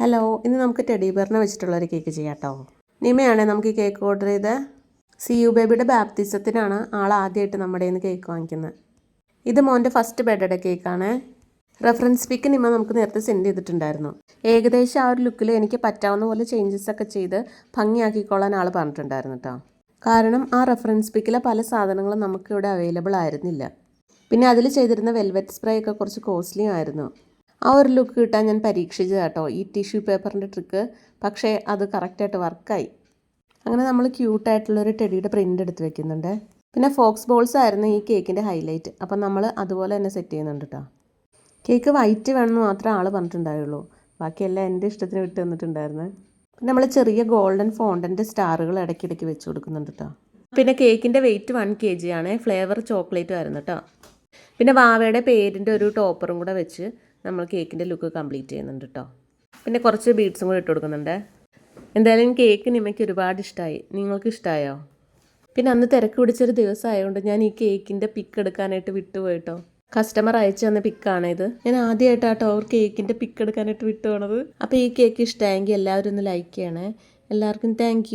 Hello ഇന്ന് നമുക്ക് teddy ബെറിനെ വെച്ചിട്ടുള്ളൊരു cake ചെയ്യാം കേട്ടോ. നിമയാണ് നമുക്ക് ഈ കേക്ക് ഓർഡർ ചെയ്ത് സി യു ബേബിയുടെ ബാപ്തിസത്തിനാണ് ആൾ ആദ്യമായിട്ട് നമ്മുടെ നിന്ന് കേക്ക് വാങ്ങിക്കുന്നത്. ഇത് മോന്റെ ഫസ്റ്റ് ബർത്ത്ഡേ കേക്കാണ്. റെഫറൻസ് പിക്ക് നിമ നമുക്ക് നേരത്തെ സെൻഡ് ചെയ്തിട്ടുണ്ടായിരുന്നു. ഏകദേശം ആ ഒരു ലുക്കിൽ എനിക്ക് പറ്റാവുന്ന പോലെ ചേഞ്ചസ് ഒക്കെ ചെയ്ത് ഭംഗിയാക്കിക്കോളാൻ ആൾ പറഞ്ഞിട്ടുണ്ടായിരുന്നു കേട്ടോ. കാരണം ആ റെഫറൻസ് പിക്കിലെ പല സാധനങ്ങളും നമുക്കിവിടെ അവൈലബിൾ ആയിരുന്നില്ല. പിന്നെ അതിൽ ചെയ്തിരുന്ന വെൽവെറ്റ് സ്പ്രേ ഒക്കെ കുറച്ച് കോസ്റ്റ്ലി ആയിരുന്നു. ആ ഒരു ലുക്ക് കിട്ടാൻ ഞാൻ പരീക്ഷിച്ചത് കേട്ടോ. ഈ ടിഷ്യൂ പേപ്പറിന്റെ ട്രിക്ക് പക്ഷേ അത് കറക്റ്റായിട്ട് വർക്കായി അങ്ങനെ നമ്മൾ ക്യൂട്ടായിട്ടുള്ളൊരു ടെഡിയുടെ പ്രിന്റ് എടുത്ത് വെക്കുന്നുണ്ട്. പിന്നെ ഫോക്സ് ബോൾസ് ആയിരുന്നു ഈ കേക്കിന്റെ ഹൈലൈറ്റ് അപ്പം നമ്മൾ അതുപോലെ തന്നെ സെറ്റ് ചെയ്യുന്നുണ്ട് കേട്ടോ കേക്ക് വൈറ്റ് വേണമെന്ന് മാത്രമേ ആൾ പറഞ്ഞിട്ടുണ്ടായുള്ളൂ. ബാക്കിയെല്ലാം എന്റെ ഇഷ്ടത്തിന് വിട്ട് തന്നിട്ടുണ്ടായിരുന്നു. പിന്നെ നമ്മൾ ചെറിയ ഗോൾഡൻ ഫോണ്ടന്റെ സ്റ്റാറുകൾ ഇടയ്ക്കിടയ്ക്ക് വെച്ച് കൊടുക്കുന്നുണ്ട് കേട്ടോ പിന്നെ കേക്കിന്റെ വെയിറ്റ് വൺ കെ ജി ആണ്. ഫ്ലേവർ ചോക്ലേറ്റ് ആയിരുന്നു കേട്ടോ പിന്നെ വാവയുടെ പേരിന്റെ ഒരു ടോപ്പറും കൂടെ വെച്ച് നമ്മൾ കേക്കിന്റെ ലുക്ക് കംപ്ലീറ്റ് ചെയ്യുന്നുണ്ട് കേട്ടോ പിന്നെ കുറച്ച് ബീഡ്സും കൂടി ഇട്ട് കൊടുക്കുന്നുണ്ട്. എന്തായാലും കേക്ക് നിമയ്ക്ക് ഒരുപാട് ഇഷ്ടമായി നിങ്ങൾക്ക് ഇഷ്ടമായോ പിന്നെ അന്ന് തിരക്ക് പിടിച്ചൊരു ദിവസം ആയതുകൊണ്ട് ഞാൻ ഈ കേക്കിന്റെ പിക്ക് എടുക്കാനായിട്ട് വിട്ടുപോയിട്ടോ. കസ്റ്റമർ അയച്ചു തന്ന പിക്കാണ് ഇത്. ഞാൻ ആദ്യമായിട്ടാട്ടോ അവർ കേക്കിന്റെ പിക്ക് എടുക്കാനായിട്ട് വിട്ടു പോണത് അപ്പോൾ ഈ കേക്ക് ഇഷ്ടമായെങ്കിൽ എല്ലാവരും ഒന്ന് ലൈക്ക് ചെയ്യണേ. എല്ലാവർക്കും താങ്ക്